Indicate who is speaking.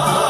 Speaker 1: 아.